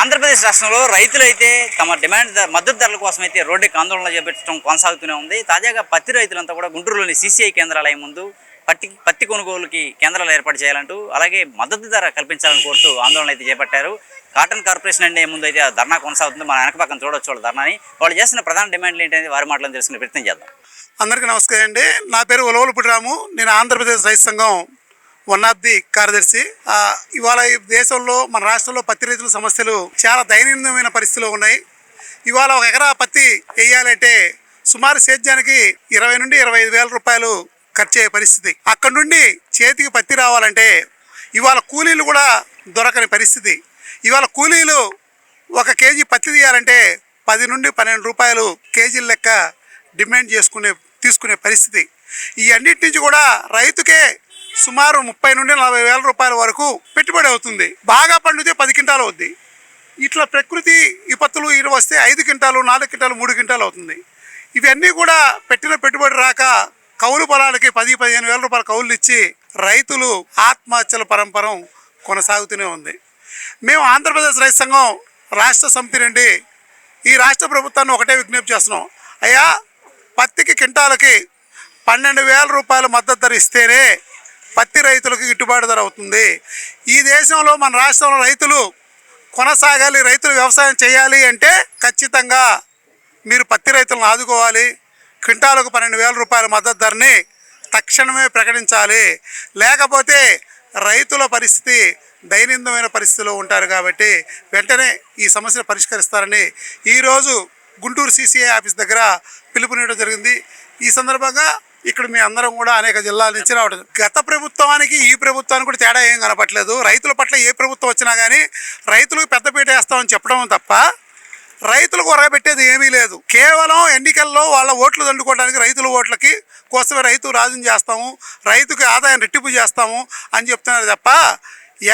ఆంధ్రప్రదేశ్ రాష్ట్రంలో రైతులైతే తమ డిమాండ్ మద్దతు ధరల కోసం అయితే రోడ్డుకి ఆందోళన చేపట్టడం కొనసాగుతూనే ఉంది. తాజాగా పత్తి రైతులంతా కూడా గుంటూరులోని సీసీఐ కేంద్రాలయం ముందు పత్తి పత్తి కొనుగోలుకి కేంద్రాలు ఏర్పాటు చేయాలంటూ అలాగే మద్దతు ధర కల్పించాలని కోరుతూ ఆందోళన అయితే చేపట్టారు. కాటన్ కార్పొరేషన్ అంటే ముందు అయితే ఆ ధర్నా కొనసాగుతుంది మన వెనక పక్కన చూడొచ్చు వాళ్ళ ధర్నాని. వాళ్ళు చేసిన ప్రధాన డిమాండ్లు ఏంటనేది వారి మాటలను తెలుసుకునే ప్రయత్నం చేద్దాం. అందరికీ నమస్కారం అండి. నా పేరు ఉలవలపుడి రాము నేను ఆంధ్రప్రదేశ్ రైతు సంఘం వన్ ఆఫ్ ది కార్యదర్శి. ఇవాళ ఈ దేశంలో మన రాష్ట్రంలో పత్తి రైతుల సమస్యలు చాలా దయనీయమైన పరిస్థితిలో ఉన్నాయి. ఇవాళ ఒక ఎకరా పత్తి వేయాలంటే సుమారు సేద్యానికి ఇరవై నుండి ఇరవై ఐదు వేల రూపాయలు ఖర్చు అయ్యే పరిస్థితి. అక్కడ నుండి చేతికి పత్తి రావాలంటే ఇవాళ కూలీలు కూడా దొరకని పరిస్థితి. ఇవాళ కూలీలు ఒక కేజీ పత్తి తీయాలంటే పది నుండి పన్నెండు రూపాయలు కేజీల లెక్క డిమాండ్ చేసుకునే తీసుకునే పరిస్థితి. ఈ అన్నిటి నుంచి కూడా రైతుకే సుమారు ముప్పై నుండి నలభై వేల రూపాయల వరకు పెట్టుబడి అవుతుంది. బాగా పండితే పది క్వింటాలు అవుద్ది. ఇట్లా ప్రకృతి విపత్తులు ఇరు వస్తే ఐదు క్వింటాలు నాలుగు క్వింటాలు మూడు క్వింటాలు అవుతుంది. ఇవన్నీ కూడా పెట్టిన పెట్టుబడి రాక కౌలు పొలాలకి పది పదిహేను వేల రూపాయల కౌలు ఇచ్చి రైతులు ఆత్మహత్యల పరంపరం కొనసాగుతూనే ఉంది. మేము ఆంధ్రప్రదేశ్ రైతు సంఘం రాష్ట్ర సమితి నుండి ఈ రాష్ట్ర ప్రభుత్వాన్ని ఒకటే విజ్ఞప్తి చేస్తున్నాం. అయ్యా పత్తికి కింటాలకి పన్నెండు వేల రూపాయల మద్దతు ధర ఇస్తేనే పత్తి రైతులకు గిట్టుబాటు ధర అవుతుంది. ఈ దేశంలో మన రాష్ట్రంలో రైతులు కొనసాగాలి రైతులు వ్యవసాయం చేయాలి అంటే ఖచ్చితంగా మీరు పత్తి రైతులను ఆదుకోవాలి. క్వింటాలకు పన్నెండు వేల రూపాయల మద్దతు ధరని తక్షణమే ప్రకటించాలి. లేకపోతే రైతుల పరిస్థితి దైనందమైన పరిస్థితిలో ఉంటారు కాబట్టి వెంటనే ఈ సమస్యను పరిష్కరిస్తారని ఈరోజు గుంటూరు సీసీఐ ఆఫీస్ దగ్గర పిలుపునివ్వడం జరిగింది. ఈ సందర్భంగా ఇక్కడ మీ అందరం కూడా అనేక జిల్లాల నుంచి రావడం గత ప్రభుత్వానికి ఈ ప్రభుత్వానికి కూడా తేడా ఏం కనపట్లేదు రైతుల పట్ల ఏ ప్రభుత్వం వచ్చినా కానీ రైతులకు పెద్దపీట వేస్తామని చెప్పడం తప్ప రైతులకు ఒరగబెట్టేది ఏమీ లేదు. కేవలం ఎన్నికల్లో వాళ్ళ ఓట్లు దండుకోవడానికి రైతుల ఓట్లకి కోసమే రైతు రాజుని చేస్తాము రైతుకి ఆదాయం రెట్టింపు చేస్తాము అని చెప్తున్నారు తప్ప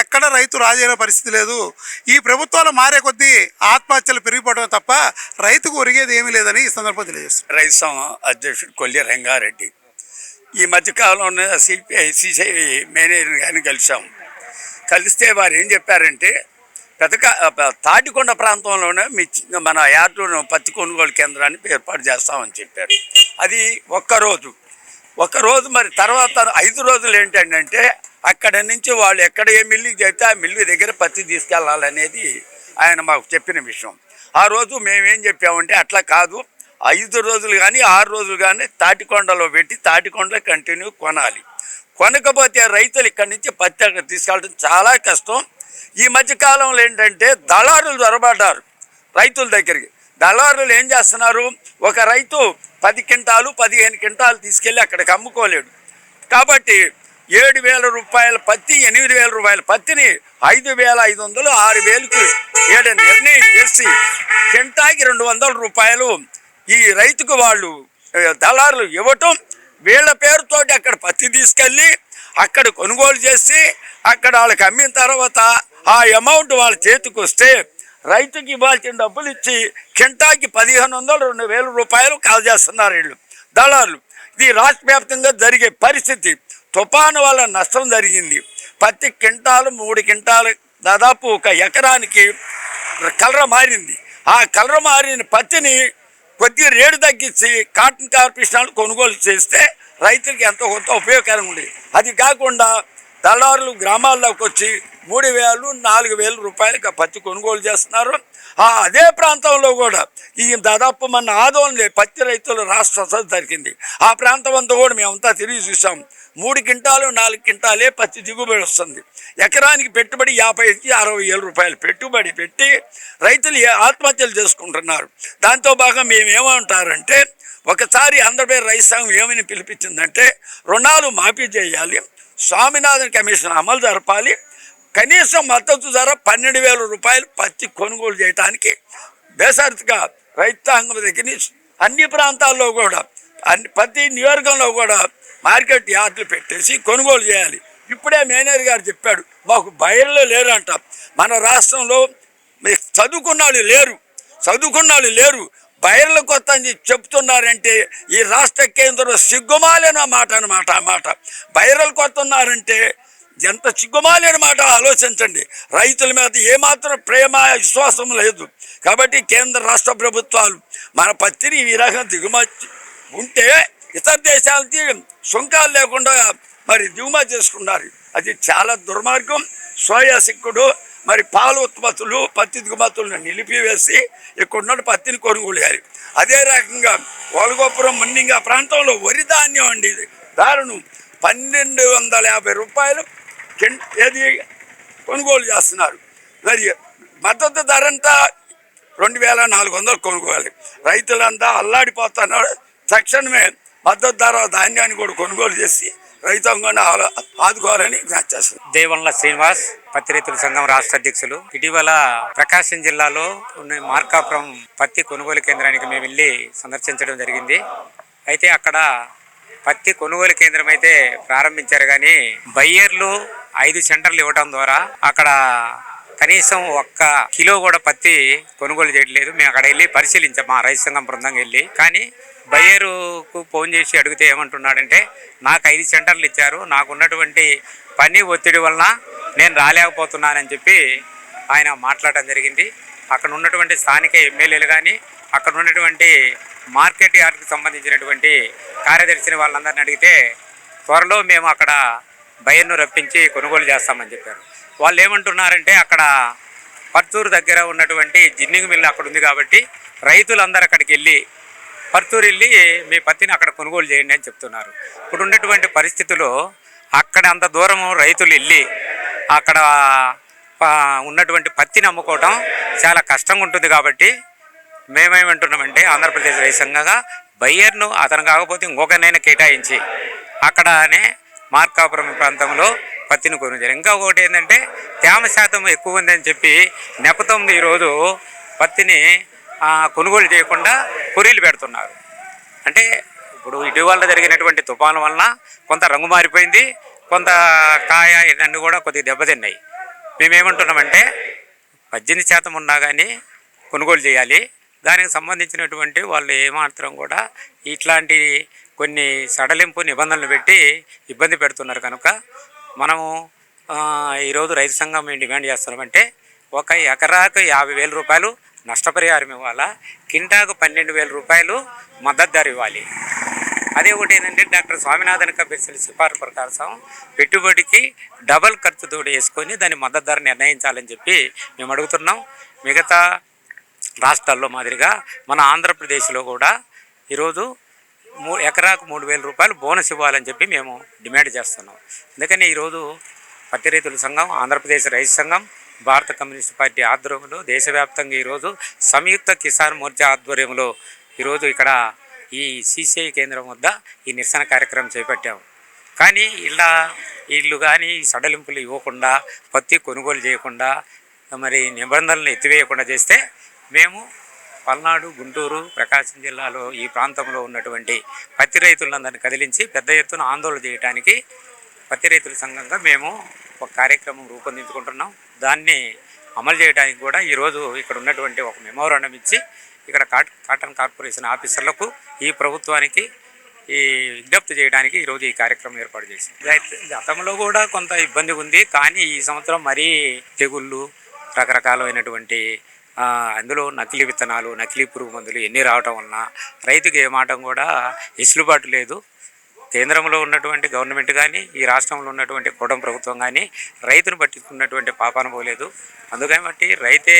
ఎక్కడ రైతు రాజైన పరిస్థితి లేదు. ఈ ప్రభుత్వాలు మారే కొద్దీ ఆత్మహత్యలు పెరిగిపోవడం తప్ప రైతుకు ఒరిగేది ఏమీ లేదని ఈ సందర్భంగా తెలియజేస్తారు రైతు సంఘం అధ్యక్షుడు కొల్లి రంగారెడ్డి. ఈ మధ్యకాలంలో సిపిఐ సిసిఐ మేనేజర్ గారిని కలిసాం కలిస్తే వారు ఏం చెప్పారంటే పెదక తాటికొండ ప్రాంతంలోనే మీ మన యార్డును పత్తి కొనుగోలు కేంద్రాన్ని ఏర్పాటు చేస్తామని చెప్పారు. అది ఒక్కరోజు ఒక్కరోజు మరి తర్వాత ఐదు రోజులు ఏంటంటే అక్కడ నుంచి వాళ్ళు ఎక్కడ ఏ మిల్లుకి చెప్తే ఆ మిల్లు దగ్గర పత్తి తీసుకెళ్ళాలనేది ఆయన మాకు చెప్పిన విషయం. ఆ రోజు మేమేం చెప్పామంటే అట్లా కాదు. ఐదు రోజులు కానీ ఆరు రోజులు కానీ తాటికొండలో పెట్టి తాటికొండలో కంటిన్యూ కొనాలి. కొనకపోతే రైతులు ఇక్కడి నుంచి పత్తి అక్కడ తీసుకెళ్ళడం చాలా కష్టం. ఈ మధ్యకాలంలో ఏంటంటే దళారులు దొరబడ్డారు రైతుల దగ్గరికి. దళారులు ఏం చేస్తున్నారు? ఒక రైతు పది క్వింటాలు పదిహేను క్వింటాలు తీసుకెళ్ళి అక్కడికి అమ్ముకోలేడు. కాబట్టి ఏడు వేల రూపాయల పత్తి ఎనిమిది వేల రూపాయల పత్తిని ఐదు వేల ఐదు వందలు ఆరు వేలకు ఏడు నిర్ణయం చేసి కింటాకి రెండు వందల రూపాయలు ఈ రైతుకు వాళ్ళు దళారులు ఇవ్వటం వీళ్ళ పేరుతోటి అక్కడ పత్తి తీసుకెళ్ళి అక్కడ కొనుగోలు చేసి అక్కడ వాళ్ళకి అమ్మిన తర్వాత ఆ అమౌంట్ వాళ్ళ చేతికి వస్తే రైతుకి ఇవ్వాల్సిన డబ్బులు ఇచ్చి కింటాకి పదిహేను వందలు రెండు వేల రూపాయలు కాల్ చేస్తున్నారు వీళ్ళు. దళారులు ఇది రాష్ట్ర వ్యాప్తంగా జరిగే పరిస్థితి. తుఫాను వల్ల నష్టం జరిగింది. పత్తి క్వింటాలు మూడు క్వింటాలు దాదాపు ఒక ఎకరానికి కలర్ మారింది. ఆ కలర్ మారిన పత్తిని కొద్దిగా రేటు తగ్గించి కాటన్ కార్పొరేషన్ కొనుగోలు చేస్తే రైతులకి ఎంతో కొంత ఉపయోగకరంగా ఉండేది. అది కాకుండా దళారులు గ్రామాల్లోకి వచ్చి మూడు వేలు నాలుగు వేల రూపాయలకి పత్తి కొనుగోలు చేస్తున్నారు. అదే ప్రాంతంలో కూడా ఈ దాదాపు మన ఆదోళన పత్తి రైతుల రాష్ట్ర సదస్సు జరిగింది. ఆ ప్రాంతం అంతా కూడా మేమంతా తిరిగి చూసాం మూడు క్వింటాలు నాలుగు క్వింటాలే పత్తి దిగుబడి వస్తుంది. ఎకరానికి పెట్టుబడి యాభై నుంచి అరవై వేల రూపాయలు పెట్టుబడి పెట్టి రైతులు ఆత్మహత్యలు చేసుకుంటున్నారు. దాంతో భాగం మేమేమంటారంటే ఒకసారి ఆంధ్రప్రదేశ్ రైతు సంఘం ఏమని పిలిపించిందంటే రుణాలు మాఫీ చేయాలి స్వామినాథన్ కమిషన్ అమలు జరపాలి కనీసం మద్దతు ధర పన్నెండు వేల రూపాయలు పత్తి కొనుగోలు చేయడానికి బేసరిగా రైతాంగం దగ్గర అన్ని ప్రాంతాల్లో కూడా అన్ని ప్రతి నియోజకంలో కూడా మార్కెట్ యార్డులు పెట్టేసి కొనుగోలు చేయాలి. ఇప్పుడే మేనేజర్ గారు చెప్పాడు మాకు బయర్లో లేరంట. మన రాష్ట్రంలో చదువుకున్న వాళ్ళు లేరు చదువుకున్న వాళ్ళు లేరు. బయర్ల కొత్త అని చెప్తున్నారంటే ఈ రాష్ట్ర కేంద్రం సిగ్గుమాలిన మాట అనమాట ఆ మాట. బైరలు కొత్తన్నారంటే ఎంత చిగ్గుమాలేని మాట ఆలోచించండి. రైతుల మీద ఏమాత్రం ప్రేమ విశ్వాసం లేదు. కాబట్టి కేంద్ర రాష్ట్ర ప్రభుత్వాలు మన పత్తిని ఈ రకంగా దిగుమతి ఉంటే ఇతర దేశాలకి సుంకాలు లేకుండా మరి దిగుమతి చేసుకున్నారు. అది చాలా దుర్మార్గం. సోయా సిక్కుడు మరి పాల ఉత్పత్తులు పత్తి దిగుమతులను నిలిపివేసి ఇక్కడ ఉన్న పత్తిని కొనుగోలు చేయాలి అదే రకంగా ఓలగోపురం మున్నింగ ప్రాంతంలో వరి ధాన్యం అండి ఇది. దారుణం. పన్నెండు వందల యాభై రూపాయలు ఏది కొనుగోలు చేస్తున్నారు? మరి మద్దతు ధర అంతా రెండు వేల నాలుగు వందలు కొనుగోలు. రైతులంతా అల్లాడిపోతున్నారు. తక్షణమే మద్దతు ధర ధాన్యాన్ని కూడా కొనుగోలు చేసి రైతాంగాన్ని ఆదుకోవాలని విజ్ఞప్తి దేవంల శ్రీనివాస్ పత్తి రైతుల సంఘం రాష్ట్ర అధ్యక్షులు. ఇటీవల ప్రకాశం జిల్లాలో ఉన్న మార్కాపురం పత్తి కొనుగోలు కేంద్రానికి మేము వెళ్ళి సందర్శించడం జరిగింది. అయితే అక్కడ పత్తి కొనుగోలు కేంద్రం అయితే ప్రారంభించారు కానీ బయ్యర్లు ఐదు సెంటర్లు ఇవ్వడం ద్వారా అక్కడ కనీసం ఒక్క కిలో కూడా పత్తి కొనుగోలు చేయట్లేదు. మేము అక్కడ వెళ్ళి పరిశీలించాం. మా రైతు సంఘం బృందంగా వెళ్ళి. కానీ బయ్యరుకు ఫోన్ చేసి అడిగితే ఏమంటున్నాడంటే నాకు ఐదు సెంటర్లు ఇచ్చారు. నాకు ఉన్నటువంటి పని ఒత్తిడి వలన నేను రాలేకపోతున్నానని చెప్పి ఆయన మాట్లాడటం జరిగింది. అక్కడ ఉన్నటువంటి స్థానిక ఎమ్మెల్యేలు కానీ అక్కడ ఉన్నటువంటి మార్కెట్ యార్డ్కి సంబంధించినటువంటి కార్యదర్శిని వాళ్ళందరిని అడిగితే త్వరలో మేము అక్కడ బయర్ను రప్పించి కొనుగోలు చేస్తామని చెప్పారు. వాళ్ళు ఏమంటున్నారంటే అక్కడ పర్చూరు దగ్గర ఉన్నటువంటి జిన్నింగ్ మిల్ అక్కడ ఉంది కాబట్టి రైతులందరూ అక్కడికి వెళ్ళి పర్చూరు వెళ్ళి మీ పత్తిని అక్కడ కొనుగోలు చేయండి అని చెప్తున్నారు. ఇప్పుడు ఉన్నటువంటి పరిస్థితుల్లో అక్కడ అంత దూరం రైతులు వెళ్ళి అక్కడ ఉన్నటువంటి పత్తిని అమ్ముకోవటం చాలా కష్టంగా ఉంటుంది కాబట్టి మేమేమంటున్నామంటే ఆంధ్రప్రదేశ్ రైతు సంఘంగా బయ్యర్ను అతను కాకపోతే ఇంకొకరినైనా కేటాయించి అక్కడనే మార్కాపురం ప్రాంతంలో పత్తిని కొనుగోలు ఇంకా ఒకటి ఏంటంటే తేమ శాతం ఎక్కువ ఉందని చెప్పి నెపతం ఈరోజు పత్తిని కొనుగోలు చేయకుండా కొరీలు పెడుతున్నారు. అంటే ఇప్పుడు ఇటీవల జరిగినటువంటి తుఫాను వలన కొంత రంగు మారిపోయింది కొంత కాయ ఇవన్నీ కూడా కొద్దిగా దెబ్బతిన్నాయి. మేమేమంటున్నామంటే పద్దెనిమిది శాతం ఉన్నా కానీ కొనుగోలు చేయాలి. దానికి సంబంధించినటువంటి వాళ్ళు ఏమాత్రం కూడా ఇట్లాంటి కొన్ని సడలింపు నిబంధనలు పెట్టి ఇబ్బంది పెడుతున్నారు కనుక మనము ఈరోజు రైతు సంఘం మేము డిమాండ్ చేస్తున్నామంటే ఒక ఎకరాకు యాభై వేల రూపాయలు నష్టపరిహారం ఇవ్వాలా? కింటాకు పన్నెండు వేల రూపాయలు మద్దతు ధర ఇవ్వాలి. అదే ఒకటి ఏంటంటే డాక్టర్ స్వామినాథన్ కబీర్సల్ సిఫారు ప్రకారం పెట్టుబడికి డబల్ ఖర్చుతో వేసుకొని దాని మద్దతు ధర నిర్ణయించాలని చెప్పి మేము అడుగుతున్నాం. మిగతా రాష్ట్రాల్లో మాదిరిగా మన ఆంధ్రప్రదేశ్లో కూడా ఈరోజు ఎకరాకు మూడు వేల రూపాయలు బోనస్ ఇవ్వాలని చెప్పి మేము డిమాండ్ చేస్తున్నాం. అందుకని ఈరోజు పత్తి రైతుల సంఘం ఆంధ్రప్రదేశ్ రైతు సంఘం భారత కమ్యూనిస్ట్ పార్టీ ఆధ్వర్యంలో దేశవ్యాప్తంగా ఈరోజు సంయుక్త కిసాన్ మోర్చా ఆధ్వర్యంలో ఈరోజు ఇక్కడ ఈ సిసిఐ కేంద్రం వద్ద ఈ నిరసన కార్యక్రమం చేపట్టాము కానీ ఇలా వీళ్ళు కానీ సడలింపులు ఇవ్వకుండా పత్తి కొనుగోలు చేయకుండా మరి నిబంధనలను ఎత్తివేయకుండా చేస్తే మేము పల్నాడు గుంటూరు ప్రకాశం జిల్లాలో ఈ ప్రాంతంలో ఉన్నటువంటి పత్తి రైతులందరినీ కదిలించి పెద్ద ఎత్తున ఆందోళన చేయడానికి పత్తి రైతుల సంఘంగా మేము ఒక కార్యక్రమం రూపొందించుకుంటున్నాం. దాన్ని అమలు చేయడానికి కూడా ఈరోజు ఇక్కడ ఉన్నటువంటి ఒక మెమోరాండం ఇచ్చి ఇక్కడ కాట్ కాటన్ కార్పొరేషన్ ఆఫీసర్లకు ఈ ప్రభుత్వానికి ఈ విజ్ఞప్తి చేయడానికి ఈరోజు ఈ కార్యక్రమం ఏర్పాటు చేసింది గతంలో కూడా కొంత ఇబ్బంది ఉంది కానీ ఈ సంవత్సరం మరీ తెగుళ్ళు రకరకాలైనటువంటి అందులో నకిలీ విత్తనాలు నకిలీ పురుగు మందులు ఎన్ని రావటం వలన రైతుకి ఏమాటం కూడా వెసులుబాటు లేదు. కేంద్రంలో ఉన్నటువంటి గవర్నమెంట్ కానీ ఈ రాష్ట్రంలో ఉన్నటువంటి కూటమి ప్రభుత్వం కానీ రైతును పట్టించుకున్నటువంటి పాపాన పోలేదు అందుకని బట్టి రైతే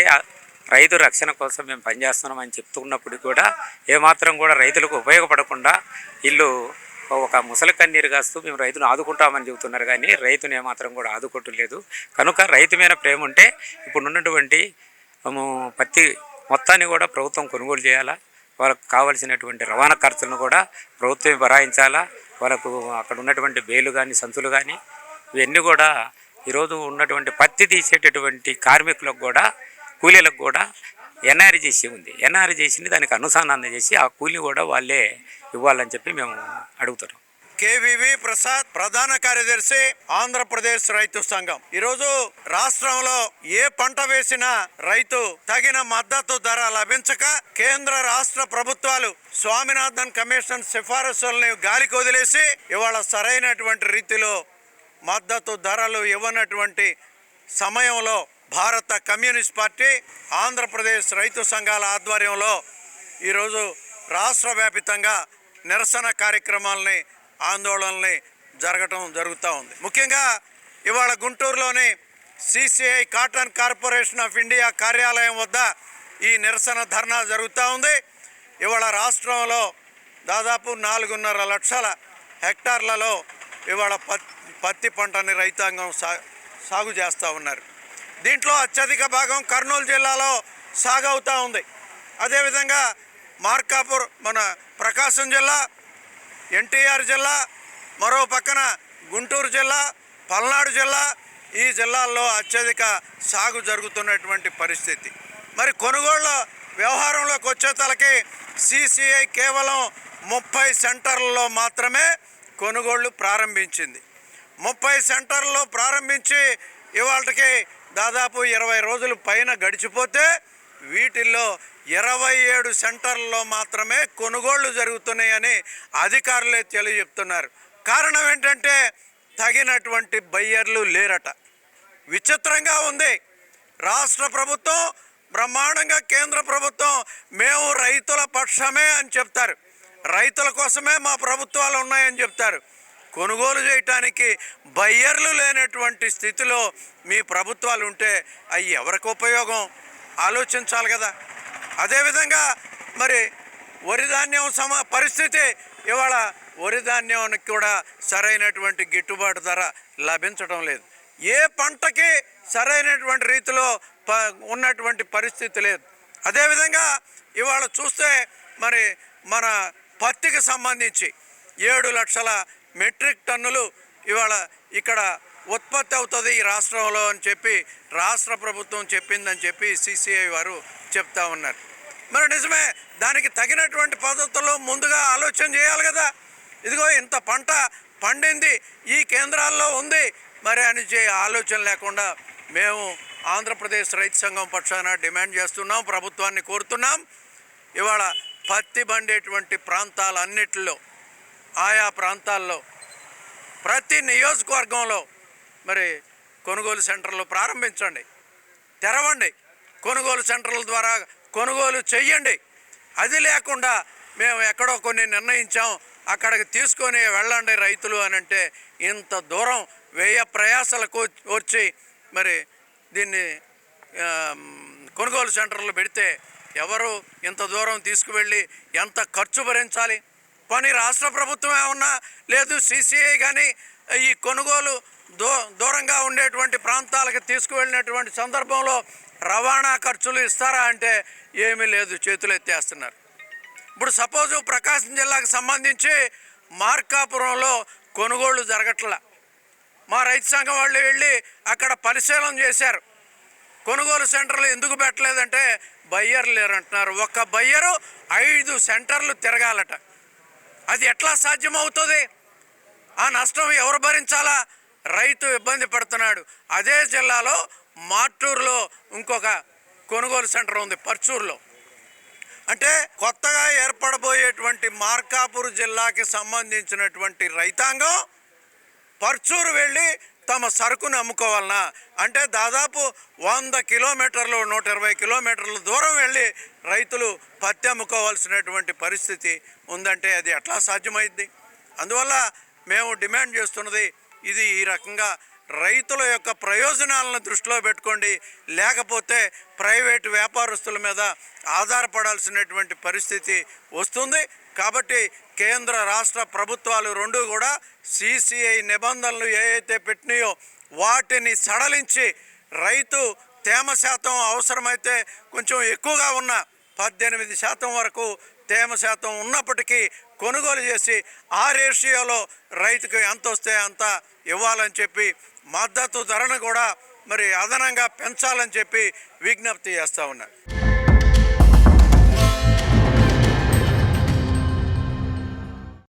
రైతు రక్షణ కోసం మేము పనిచేస్తున్నామని చెప్తున్నప్పుడు కూడా ఏమాత్రం కూడా రైతులకు ఉపయోగపడకుండా ఇల్లు ఒక ముసలి కన్నీరు కాస్తూ మేము రైతును ఆదుకుంటామని చెబుతున్నారు. కానీ రైతును ఏమాత్రం కూడా ఆదుకోవట్లేదు కనుక రైతు మీద ప్రేమ ఉంటే ఇప్పుడు ఉన్నటువంటి పత్తి మొత్తాన్ని కూడా ప్రభుత్వం కొనుగోలు చేయాలా? వాళ్ళకు కావలసినటువంటి రవాణా ఖర్చులను కూడా ప్రభుత్వం భరాయించాలా? వాళ్ళకు అక్కడ ఉన్నటువంటి బేలు కానీ సంతులు కానీ ఇవన్నీ కూడా ఈరోజు ఉన్నటువంటి పత్తి తీసేటటువంటి కార్మికులకు కూడా కూలీలకు కూడా ఎన్ఆర్జీసీ ఉంది. ఎన్ఆర్జీసీని దానికి అనుసంధానం చేసి ఆ కూలీ కూడా వాళ్ళే ఇవ్వాలని చెప్పి మేము అడుగుతున్నాం. కేవీవి ప్రసాద్ ప్రధాన కార్యదర్శి ఆంధ్రప్రదేశ్ రైతు సంఘం. ఈరోజు రాష్ట్రంలో ఏ పంట వేసినా రైతు తగిన మద్దతు ధర లభించక కేంద్ర రాష్ట్ర ప్రభుత్వాలు స్వామినాథన్ కమిషన్ సిఫారసుల్ని గాలికి వదిలేసి ఇవాళ సరైనటువంటి రీతిలో మద్దతు ధరలు ఇవ్వనటువంటి సమయంలో భారత కమ్యూనిస్ట్ పార్టీ ఆంధ్రప్రదేశ్ రైతు సంఘాల ఆధ్వర్యంలో ఈరోజు రాష్ట్ర వ్యాపితంగా నిరసన కార్యక్రమాలని ఆందోళనల్ని జరగటం జరుగుతూ ఉంది. ముఖ్యంగా ఇవాళ గుంటూరులోని CCI cotton corporation of India కార్యాలయం వద్ద ఈ నిరసన ధర్నా జరుగుతూ ఉంది. ఇవాళ రాష్ట్రంలో దాదాపు నాలుగున్నర లక్షల హెక్టార్లలో ఇవాళ పత్ పత్తి పంటని రైతాంగం సా సాగు చేస్తూ ఉన్నారు. దీంట్లో అత్యధిక భాగం కర్నూలు జిల్లాలో సాగవుతూ ఉంది. అదేవిధంగా మార్కాపూర్ మన ప్రకాశం జిల్లా ఎన్టీఆర్ జిల్లా మరో పక్కన గుంటూరు జిల్లా పల్నాడు జిల్లా ఈ జిల్లాల్లో అత్యధిక సాగు జరుగుతున్నటువంటి పరిస్థితి. మరి కొనుగోళ్ళ వ్యవహారంలోకి వచ్చే తలకి సిసిఐ కేవలం ముప్పై సెంటర్లలో మాత్రమే కొనుగోళ్ళు ప్రారంభించింది. ముప్పై సెంటర్లో ప్రారంభించి ఇవాళకి దాదాపు ఇరవై రోజులు పైన గడిచిపోతే వీటిల్లో ఇరవై ఏడు సెంటర్లలో మాత్రమే కొనుగోళ్ళు జరుగుతున్నాయని అధికారులే తెలియజెప్తున్నారు. కారణం ఏంటంటే తగినటువంటి బయ్యర్లు లేరట. విచిత్రంగా ఉంది. రాష్ట్ర ప్రభుత్వం బ్రహ్మాండంగా కేంద్ర ప్రభుత్వం మేము రైతుల పక్షమే అని చెప్తారు. రైతుల కోసమే మా ప్రభుత్వాలు ఉన్నాయని చెప్తారు. కొనుగోలు చేయటానికి బయ్యర్లు లేనటువంటి స్థితిలో మీ ప్రభుత్వాలు ఉంటే అవి ఎవరికి ఉపయోగం? ఆలోచించాలి కదా. అదేవిధంగా మరి వరి ధాన్యం సమ పరిస్థితి ఇవాళ వరి ధాన్యానికి కూడా సరైనటువంటి గిట్టుబాటు ధర లభించడం లేదు. ఏ పంటకి సరైనటువంటి రీతిలో ప ఉన్నటువంటి పరిస్థితి లేదు. అదేవిధంగా ఇవాళ చూస్తే మరి మన పత్తికి సంబంధించి ఏడు లక్షల మెట్రిక్ టన్నులు ఇవాళ ఇక్కడ ఉత్పత్తి అవుతుంది ఈ రాష్ట్రంలో అని చెప్పి రాష్ట్ర ప్రభుత్వం చెప్పిందని చెప్పి సిసిఐ వారు చెప్తా ఉన్నారు. మరి నిజమే దానికి తగినటువంటి పద్ధతుల్లో ముందుగా ఆలోచన చేయాలి కదా. ఇదిగో ఇంత పంట పండింది ఈ కేంద్రాల్లో ఉంది. మరి అని చే ఆలోచన లేకుండా మేము ఆంధ్రప్రదేశ్ రైతు సంఘం పక్షాన డిమాండ్ చేస్తున్నాం ప్రభుత్వాన్ని కోరుతున్నాం. ఇవాళ పత్తి పండేటువంటి ప్రాంతాలన్నిటిలో ఆయా ప్రాంతాల్లో ప్రతి నియోజకవర్గంలో మరి కొనుగోలు సెంటర్లు ప్రారంభించండి తెరవండి. కొనుగోలు సెంటర్ల ద్వారా కొనుగోలు చెయ్యండి. అది లేకుండా మేము ఎక్కడో కొన్ని నిర్ణయించాం. అక్కడికి తీసుకొని వెళ్ళండి రైతులు అని అంటే ఇంత దూరం వ్యయ ప్రయాసలకు వచ్చి మరి దీన్ని కొనుగోలు సెంటర్లు పెడితే ఎవరు ఇంత దూరం తీసుకువెళ్ళి ఎంత ఖర్చు భరించాలి? పని రాష్ట్ర ప్రభుత్వం ఏమన్నా లేదు సిసిఐ కానీ ఈ కొనుగోలు దూ దూరంగా ఉండేటువంటి ప్రాంతాలకు తీసుకువెళ్ళినటువంటి సందర్భంలో రవాణా ఖర్చులు ఇస్తారా అంటే ఏమీ లేదు చేతులు ఎత్తేస్తున్నారు. ఇప్పుడు సపోజు ప్రకాశం జిల్లాకు సంబంధించి మార్కాపురంలో కొనుగోళ్ళు జరగట్లా. మా రైతు సంఘం వాళ్ళు వెళ్ళి అక్కడ పరిశీలన చేశారు. కొనుగోలు సెంటర్లు ఎందుకు పెట్టలేదంటే బయ్యర్ లేరంటున్నారు. ఒక్క బయ్యరు ఐదు సెంటర్లు తిరగాలట. అది ఎట్లా సాధ్యమవుతుంది? ఆ నష్టం ఎవరు భరించాలా? రైతు ఇబ్బంది పడుతున్నాడు. అదే జిల్లాలో మాట్టూరులో ఇంకొక కొనుగోలు సెంటర్ ఉంది పర్చూరులో. అంటే కొత్తగా ఏర్పడబోయేటువంటి మార్కాపూర్ జిల్లాకి సంబంధించినటువంటి రైతాంగం పర్చూరు వెళ్ళి తమ సరుకును అమ్ముకోవాలనా? అంటే దాదాపు వంద కిలోమీటర్లు నూట ఇరవై కిలోమీటర్ల దూరం వెళ్ళి రైతులు పత్తి అమ్ముకోవాల్సినటువంటి పరిస్థితి ఉందంటే అది ఎట్లా సాధ్యమైంది అందువల్ల మేము డిమాండ్ చేస్తున్నది ఇది ఈ రకంగా రైతుల యొక్క ప్రయోజనాలను దృష్టిలో పెట్టుకోండి. లేకపోతే ప్రైవేటు వ్యాపారస్తుల మీద ఆధారపడాల్సినటువంటి పరిస్థితి వస్తుంది. కాబట్టి కేంద్ర రాష్ట్ర ప్రభుత్వాలు రెండు కూడా సిసిఐ నిబంధనలు ఏవైతే పెట్టినాయో వాటిని సడలించి రైతు తేమ శాతం అవసరమైతే కొంచెం ఎక్కువగా ఉన్న పద్దెనిమిది శాతం వరకు తేమ శాతం ఉన్నప్పటికీ కొనుగోలు చేసి ఆ రేషియోలో రైతుకు ఎంత వస్తే అంత ఇవ్వాలని చెప్పి మద్దతు ధరను కూడా మరి అదనంగా పెంచాలని చెప్పి విజ్ఞప్తి చేస్తూ ఉన్నారు